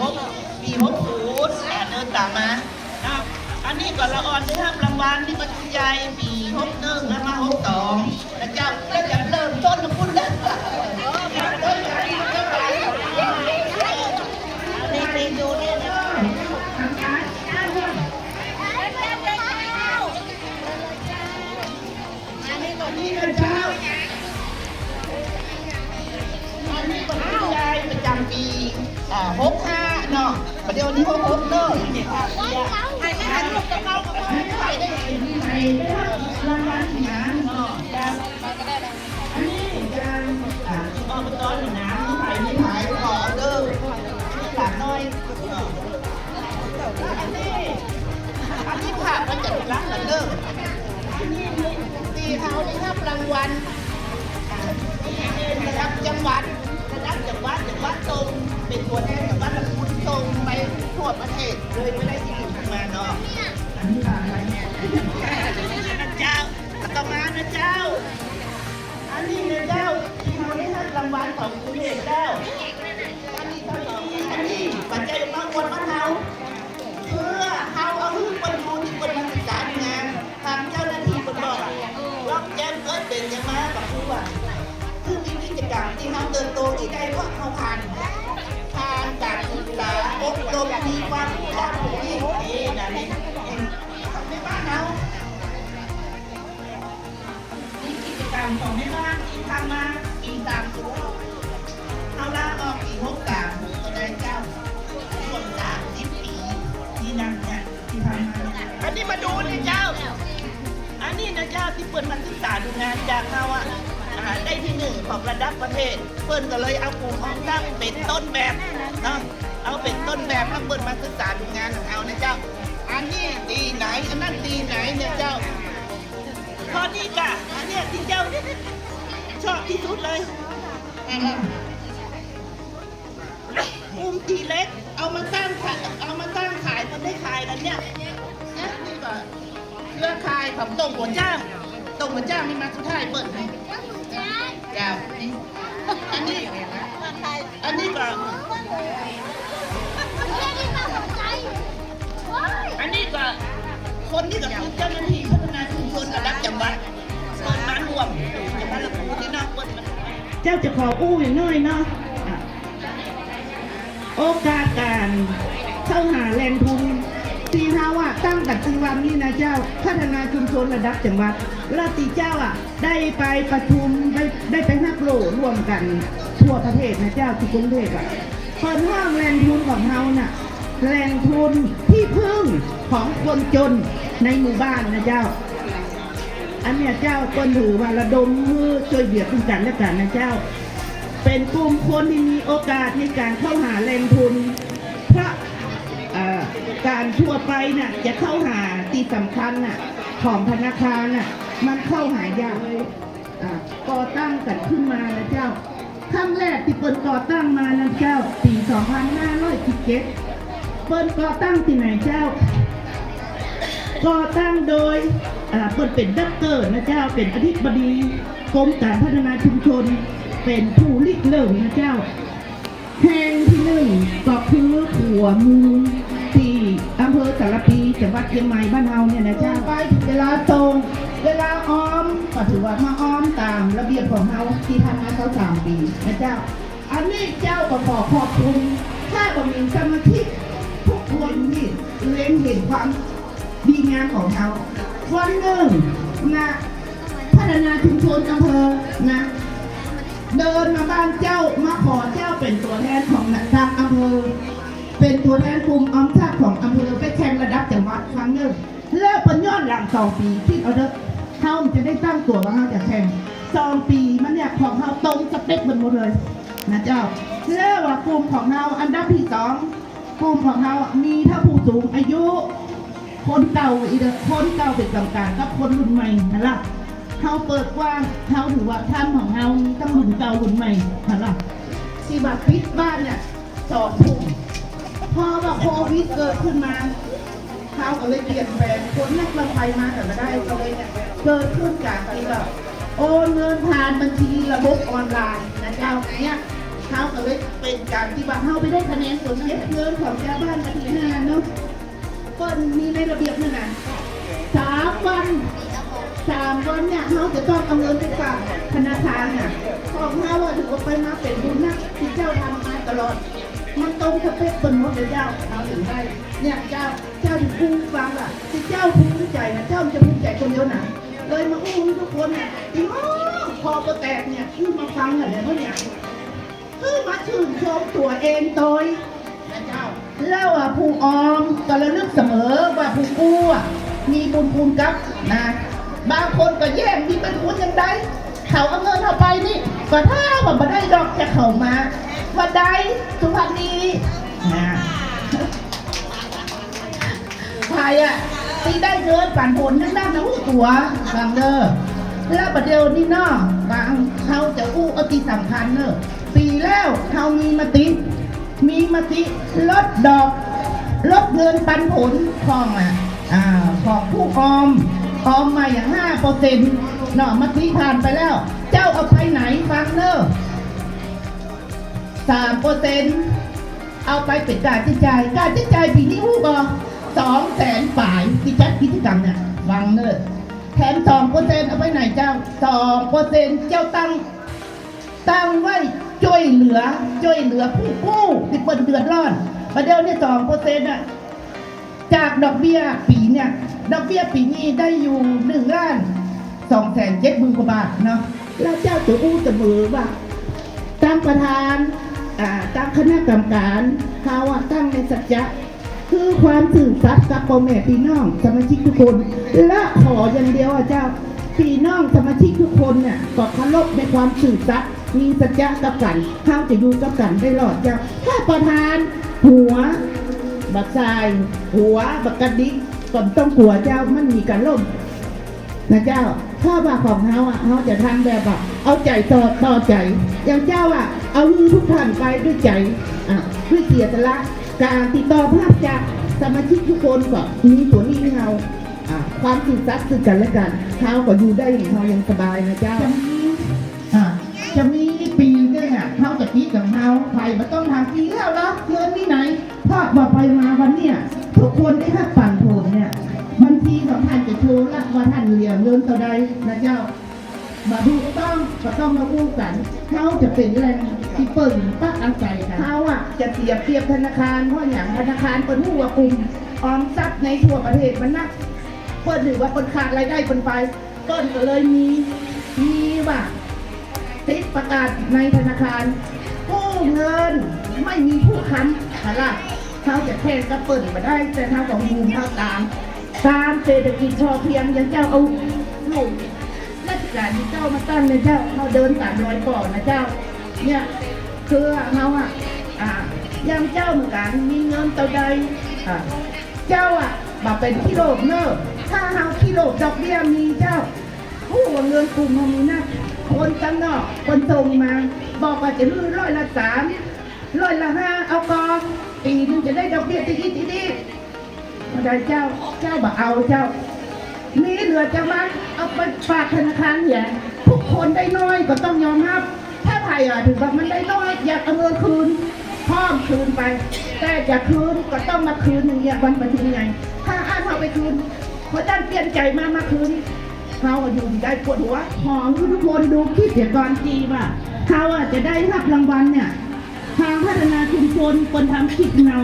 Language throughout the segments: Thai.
หกปีหกศูนย์อ่าเดินตามมาครับอันนี้ก่อนละออนได้รับรางวัลที่ประชุมใหญ่ปีหกหนึ่งแล้วมาหกสองนะจ้าแล้วจะเริ่มต้นของคุณแล้วนี่ๆดูเนี่ยนะอันนี้ก่อนนี่นะเจ้าอันนี้เป็นผู้ใหญ่ประจำปีหก เนาะประเดี๋ยวนี้หกหกเนาะเนี่ยค่ะเนี่ยใครไม่ทันลูกจะเข้าก็ไม่ได้ใครได้รางวัลหนาเนาะครับอันนี้การอ่าอบตหนึ่งนะที่ไม่หายขอเด้อหลานน้อยเนาะอันนี้อันนี้ภามันจะรักกันเด้ออันนี้ตีเขาได้รับรางวัลระดับจังหวัดระดับจังหวัดจังหวัดตรง ติบโตที่ได้เพราะเขาผ่านผ่านการศึกษาอบรมมีความรู้ด้านนี้นี่นะนี่ในบ้านเรานี่กิจกรรมของในบ้านที่ทำมาปีสามศูนย์เขาลาออกปีหกสามก็ได้เจ้าร่วมสามสิบปีที่นั่นเนี่ยที่ทำมาอันนี้มาดูนี่เจ้า อันนี้นะเจ้าที่เปิดมันศึกษาดูงานจากเขาอะาได้ที่หนึ่งของระดับประเทศเปิ้นก็เลยเอากลุ่มของตั้งเป็นต้นแบบเนาะเอาเป็นต้นแบบแล้วเปิดมาศึกษาดูงานของเขานะเจ้า อันนี้ตีไหนอันนั้นตีไหนเนี่ยเจ้าข้อนี้กะอันเนี้ยที่เจ้าชอบที่สุดเลยกลุ่มตีเล็ก เอามาตั้งขายเอามาตั้งขายมันได้ขายกันเนี่ยนะนี่ก็เครือข่ายของตรงหัวจ้างตรงหัวจ้างมีมาสุดท้ายเปิดให้ จ้าอันนี้ อันนี้ก็อันนี้ก็คนที่กับคือเจ้าหน้าที่พัฒนาชุมชนระดับจังหวัดเปิดมารวมจังหวัดละพูที่นอกเปิดเจ้าจะขออู้อย่างน้อยเนาะอะโอกาสการเข้าหาแหล่งทุน ที่เฮาอะตั้งแต่จังหวัดนี้นะเจ้า พัฒนาชุมชนระดับจังหวัดแล้วตีเจ้าอะ ได้ไปประชุมได้ได้ไปฮักโลร่วมกัน ทั่วประเทศนะเจ้าที่กรุงเทพอะเปิดห้องแหล่งทุนของเฮาน่ะแหล่งทุนที่พึ่งของคนจนในหมู่บ้านนะเจ้า อันเนี้ยเจ้าก็ถือว่าระดมมือช่วยเหลือซึ่งกันและกันนะเจ้า เป็นกลุ่มคนที่มีโอกาสในการเข้าหาแหล่งทุนเพราะ การทั่วไปน่ะจะเข้าหาที่สำคัญน่ะของธนาคารน่ะมันเข้าหายากเลยอ่าก่อตั้งกันขึ้นมานะเจ้าครั้งแรกที่เปิดก่อตั้งมานะเจ้าปี2517เปิดก่อตั้งที่ไหนเจ้า ก่อตั้งโดยอ่าเปิดเป็นด็อกเตอร์นะเจ้าเป็นอธิบดีกรมการพัฒนาชุมชน เป็นผู้ริเริ่มนะเจ้าแห่งที่หนึ่งก็คือขัวมูลที่ อำเภอสารปีจังหวัดเชียงใหม่บ้านเฮาเนี่ยนะเจ้าไปถึงเวลาตรงเวลาอ้อมก็ถือว่ามาอ้อมตามระเบียบของเฮาที่ทำมาเขาสามปีนะเจ้า อันนี้เจ้าก็ขอขอบคุณถ้าบ่มีสมาชิทุกคนที่เล็งเห็นความดีงามของเขาวันหนึ่งนะพัฒนาชุมชนอำเภอนะเดินมาบ้านเจ้ามาขอเจ้าเป็นตัวแทนของทางอำเภอ เป็นตัวแทนกลุ่มออมทรัพย์ของอำเภอไปแข่งระดับจังหวัดครั้งหนึ่งแล้วเป็นยอดหลังสองปีที่เอาเด้อเขาจะได้ตั้งตัวว่าเขาจะแข่งสองปีมันเนี่ยของเขาตรงสเปคมันหมดเลยนะเจ้าแล้วว่ากลุ่มของเราอันดับที่สองกลุ่มของเรามีถ้าผู้สูงอายุ คนเก่าอีกเด้อคนเก่าเป็นกลางๆกับคนรุ่นใหม่นั่นล่ะเขาเปิดกว้างเขาถือว่าท่านของเราตั้งรุ่นเก่ารุ่นใหม่ค่ะล่ะที่บัตปิดบ้านเนี่ยสองทุ่ม พอว่าโควิดเกิดขึ้นมาเขาก็เลยเปลี่ยนแปลงคนนักลงไปมาแต่ไม่ได้ก็เลยเนี่ยเกิดขึ้นจากที่แบบโอนเงินผ่านบัญชีระบบออนไลน์นะเจ้าเนี่ยเฮาก็เลยเป็นการที่ว่าเฮาไปได้คะแนนส่วนเก็บเงินของชาวบ้านกันที่ห้าเนาะก็มีในระเบียบนั่นน่ะสามวันสามวันเนี่ยเฮาจะต้องเอาเงินไปฝากธนาคารน่ะของเฮาถือว่าไปมาเป็นบุญนะที่เจ้าทำมาตลอด มันตรงสเปคบนหมดเลยเจ้าเอาถึงได้เนี่ยเจ้าเจ้าที่ภูมิฟังอะที่เจ้าภูมิใจนะเจ้าจะภูมิใจคนเดียวนะเลยมาอู้ให้ทุกคนเนี่ยอีโอ้คอก็แตกเนี่ยคือมาฟังอะไรเพราะเนี่ยคือมาชื่นชมตัวเองโดยนะเจ้าเล่าอะผู้ออมก็ระลึกเสมอว่าผู้กู้อะมีบุญคุณกับนะบางคนก็แย่งมีเป็นคุณยังไงเขาเอาเงินเอาไปนี่ก็ถ้าว่ามาได้ดอกจะเข้ามา วันใดสุพรรณนี้นะใครอะที่ได้เงินปั่นผลทั้งด้านนะหูตัวบางเด้อแล้วประเดี๋ยวนี้เนาะบางเขาจะอู้เอาที่สำคัญเนอะปีแล้วเขามีมติ มีมติลดดอก ลดเงินปันผลของอะอ่าของผู้ออมออมมาอย่างห้าเปอร์เซ็นต์เนาะมติผ่านไปแล้ว เจ้าเอาไปไหนฟังเนอะ สามเปอร์เซ็นต์เอาไปเป็นการจ่ายจ่ายการจ่ายจ่ายปีนี้ฮู้ก็สองแสนฝ่ายที่จัดกิจกรรมเนี่ยวางเนอร์แถมสองเปอร์เซ็นต์เอาไปไหนเจ้าสองเปอร์เซ็นต์เจ้าตั้งตั้งไว้ช่วยเหลือช่วยเหลือผู้กู้ที่เปิดเดือดร้อนประเดี๋ยวนี้สองเปอร์เซ็นต์อะจากดอกเบี้ยปีเนี่ยดอกเบี้ยปีนี้ได้อยู่หนึ่งล้านสองแสนเจ็ดหมื่นกว่าบาทเนาะแล้วเจ้าตัวอู้จะมือว่าตั้งประธาน ตั้งคณะกรรมการเขาอะตั้งในสัจจะคือความสื่อสัตย์กับพ่อแม่พี่น้องสมาชิกทุกคน และขออย่างเดียวอะเจ้าพี่น้องสมาชิกทุกคนเนี่ยก็เคารพในความสื่อสัตย์มีสัจจะกับกันเขาจะอยู่กับกันได้รอดเจ้าถ้าประธานหัว บักทราย หัว บักกระดิกก่นต้องกลัวเจ้ามันมีการล่มนะเจ้า ถ้าว่าของเขาอะเขาจะทำแบบว่าเอาใจต่อต่อใจ อย่างเจ้าอะ เอามือทุกท่านไปด้วยใจอะด้วยเกียรติละการติดต่อภาพจากสมาชิกทุกคนก็มีส่วนนี้ให้เราอะความสื่อสัตย์ซึ่งกันและกันเขาก็อยู่ได้อย่างเขายังสบายนะเจ้าอะจะมีปีนึงอะเขาจะคิดกับเขาใครมาต้องทำปีแล้วเนาะเงินที่ไหนเพราะว่าไปมาวันเนี้ยทุกคนได้ค่าปั่นผลเนี่ย ทีของท่านจะโชว์ละว่าท่านเหลี่ยมเงินต่อใดนะเจ้าบาถูกต้องก็ต้องมาพูดกันเขาจะเป็นแรงที่เปิดปักอาศัยกันเขาอะจะเปรียบเทียบธนาคารเพราะอย่างธนาคารเป็นหัวกลุ่มออมทรัพย์ในทั่วประเทศมันนักเปิดถือว่าคนขาดรายได้คนไปเปิ้นก็เลยมีมีว่าติดประกาศในธนาคารกู้เงินไม่มีผู้ค้ำอะไรเขาจะแทนก็เปิดมาได้แต่เขาของมูลเขาตาม ตามเศรษฐกิจพอเพียงย่างเจ้าเอาลูกราชการที่เจ้ามาตั้งนะเจ้าเขาเดินตามร้อยก่อนนะเจ้า เนี่ยคือเขาอะอ่าย่างเจ้าเหมือนกันมีเงินเท่าใดอ่าเจ้าอะบอกเป็นกิโลเนอะถ้าเฮากิโลดอกเบี้ยมีเจ้าผู้เงินกลุ่มเขามีนะคนจังนอกคนส่งมา บอกว่าจะรื้อร้อยละสามร้อยละห้าเอากองปีนึงจะได้ดอกเบี้ยตีดีตีดี พระเจ้าเจ้าบ่เอาเจ้า มีเหลือจะมาเอาไปฝากธนาคารเนี่ยทุกคนได้น้อยก็ต้องยอมรับ ถ้าใครอะถึงว่ามันได้น้อยอยากเอาเงินคืนพร้อมคืนไป แต่จะคืนก็ต้องมาคืนอย่างเงี้ยวันไปถึงไง ถ้าอ้านเอาไปคืนเพราะด้านเปลี่ยนใจมามาคืนเขาอยู่ได้ปวดหัวหอมทุกคนดูคลิปเดี๋ยวก่อนจีว่าเขาอะจะได้รับรางวัลเนี่ยทางพัฒนาชุมชนคนทำคลิปเรา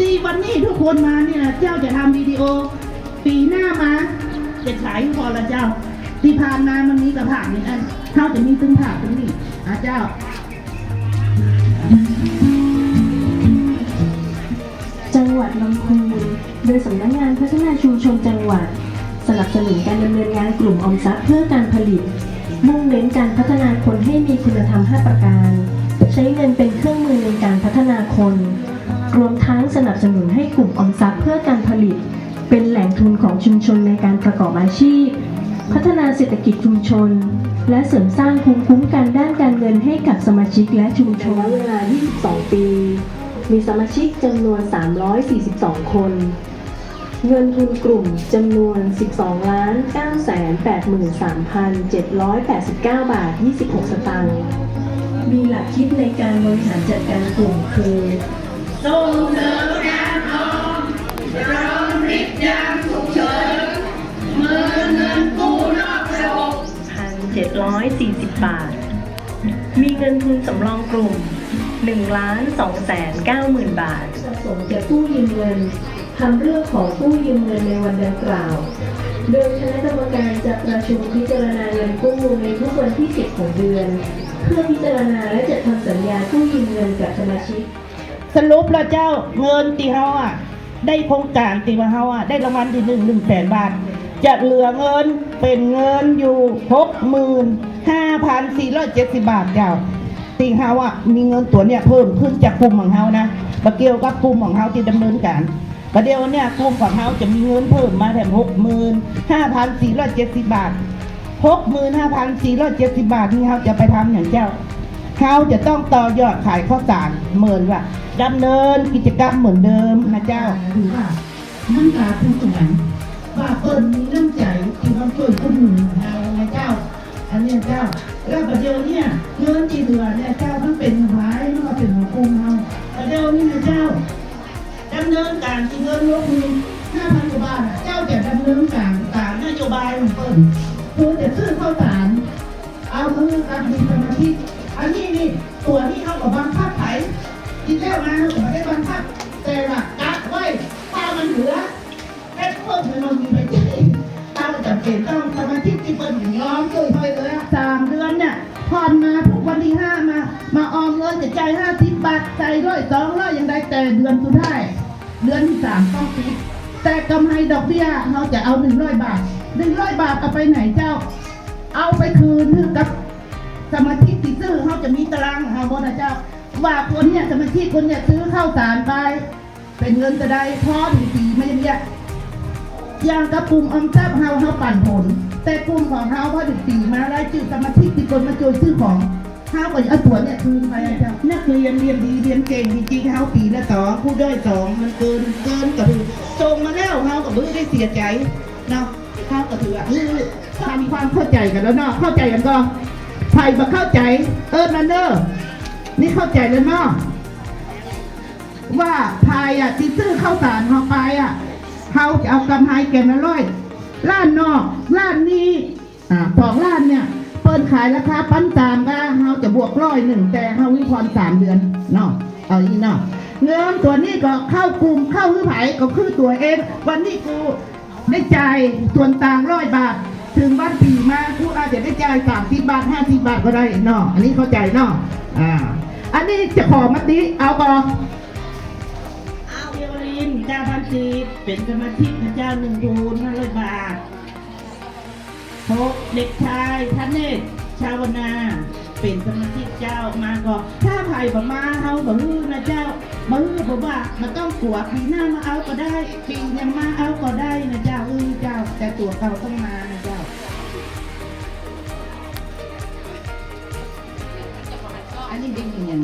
ตีวันนี้ทุกคนมาเนี่ยเจ้าจะทำวิดีโอ ปีหน้ามาจะฉายพอละเจ้า ที่ผ่านมามันมีกระผ่านนี่อันเขาจะมีซึ่งผ่าตรงนี้อะเจ้า จังหวัดลำพูนโดยสำนักงานพัฒนาชุมชนจังหวัด สนับสนุนการดำเนินงานกลุ่มออมทรัพย์เพื่อการผลิต มุ่งเน้นการพัฒนาคนให้มีคุณธรรม 5 ประการ ใช้เงินเป็นเครื่องมือในการพัฒนาคน รวมทั้ง สนับสนุนให้กลุ่มออมทรัพย์เพื่อการผลิต เป็นแหล่งทุนของชุมชนในการประกอบอาชีพ พัฒนาเศรษฐกิจชุมชน และเสริมสร้างภูมิคุ้มกันด้านการเงินให้กับสมาชิกและชุมชนเวลา 22 ปี มีสมาชิกจำนวน 342 คน เงินทุนกลุ่มจำนวน 12ล้าน9 8 3 789 บาท 26 สตางค์มีหลักคิดในการบริหารจัดการกลุ่มคือ ส่งเสริมการออมรองริบยามฉุกเฉินเมื่อเงินกู้นอกระบบ 1,740 บาท มีเงินทุนสำรองกลุ่ม1ล้าน2แสน9หมื่นบาท ประสงค์จะกู้ยืมเงินทำเรื่องของกู้ยืมเงินในวันดังกล่าว โดยคณะกรรมการจะประชุมพิจารณาเงินกู้ในทุกวันที่ 10 ของเดือน เพื่อพิจารณาและจัดทำสัญญากู้ยืมเงินกับสมาชิก สรุปแล้วเจ้าเงินตีเฮาอะ ได้โครงการตีมาเฮาอะ ได้รางวัลที่หนึ่งหนึ่งแสนบาท จะเหลือเงินเป็นเงินอยู่หกหมื่นห้าพันสี่ร้อยเจ็ดสิบบาทเจ้าตีเฮาอะมีเงินตัวเนี้ยเพิ่มขึ้นจากกลุ่มของเฮานะมาเกี่ยวกับกลุ่มของเฮาที่ดำเนินการประเดี๋ยวเนี่ยกลุ่มของเฮาจะมีเงินเพิ่มมาแถมหกหมื่นห้าพันสี่ร้อยเจ็ดสิบบาทหกหมื่นห้าพันสี่ร้อยเจ็ดสิบบาทนี่เฮาจะไปทำอย่างเจ้าเขาจะต้องต่อยอดขายข้าวสารเหมือนว่า ดำเนินกิจกรรมเหมือนเดิมนะเจ้าถือว่ามันกาผู้สมัยว่าเปิ้นมีน้ำใจที่เขาช่วยคนหนึ่งเราไงเจ้า อันนี้เจ้า แล้วประเดี๋ยวเนี่ยเงินที่เหลือเนี่ยเจ้ามันเป็นหวายมันก็เป็นของกรุงเราประเดี๋ยวนี้นะเจ้าดำเนินการที่เงินลบหนึ่งห้าพันกว่าบาทอะเจ้าจะดำเนินการตามนโยบายของเปิ้นคือจะซื้อข้าวสารเอามือกับมีสมาธิอันนี้นี่ตัวที่เขากับบังคับ ไถที่แท้มาเขาไม่ได้บังคับแต่ว่ากักไว้ถ้ามันเหลือแค่พวกมันมีไปจริงถ้ามันจำเป็นต้องสมาธิที่เปิ้ลยอมช่วยค่อยเลือสามเดือนเนี่ยผ่อนมาทุกวันที่ห้ามา มาออมเงินจะจ่ายห้าสิบบาทใจร้อยสองร้อยอย่างใดแต่เดือนสุดท้ายเดือนที่สามต้องปิดแต่กำไรดอกเบี้ยเราจะเอาหนึ่งร้อยบาทหนึ่งร้อยบาทเอาไปไหนเจ้า เอาไปคืนให้กับสมาชิกที่ซื้อเขาจะมีตารางของเขาหมดนะเจ้า ว่าคนเนี่ยสมาชิกคนเนี่ยซื้อข้าวสารไป เป็นเงินจะได้พอถึงปีไม่ยังเงี้ยอย่างกับกลุ่มออมทรัพย์เฮาเฮาปั่นผล แต่กลุ่มของเฮาพอถึงปีมาไล่จืดสมาชิกที่คนมาโจยซื้อของเฮาก็เอาตัวเนี่ยคืนไปเจ้านักเรียนเรียนดีเรียนเก่งจริงๆเฮาปีละสองผู้ด้อยสองมันเกินเกินก็คือส่งมาแล้วเฮากับมือได้เสียใจเนาะเฮาก็ถือว่าเออทำความเข้าใจกันแล้วเนาะเข้าใจกันก็ใครมาเข้าใจเออนันเนอร์ นี่เข้าใจแล้วเนาะว่าพายอะที่ซื้อข้าวสารเขาไปอะเขาจะเอากำไรแก่ละร้อยล้านนอกล้านนี้อ่าสองล้านเนี่ย เปิดขายราคาปั้นตามก็เขาจะบวกร้อยหนึ่งแต่เขาวิความสามเดือนเนาะเอาอีเนาะเงินตัวนี้ก็เข้ากลุ่มเข้าคือไผก็คือตัวเอง วันนี้กูได้จ่ายส่วนต่างร้อยบาท ถึงวันปีมากูอาจจะได้จ่ายสามสิบบาทห้าสิบบาทก็ได้เนาะอันนี้เข้าใจเนาะอ่า อันนี้จะขอมาติเอาก่อนเอาเดียวลินเจ้าพันจีเป็นสมาชิกพระเจ้าหนึ่งทูนห้าร้อยบาทพบเด็กชายทันเนศชาวนาเป็นสมาชิกเจ้ามาก็ถ้าไผ่บ่มาเฮาบ่ฮื้อนะเจ้าบ่ฮื้อบ่ว่ามันต้องกลัวปีหน้ามาเอาก็ได้ปียังมาเอาก็ได้นะเจ้าเออเจ้าแต่ตัวเขาต้องมา น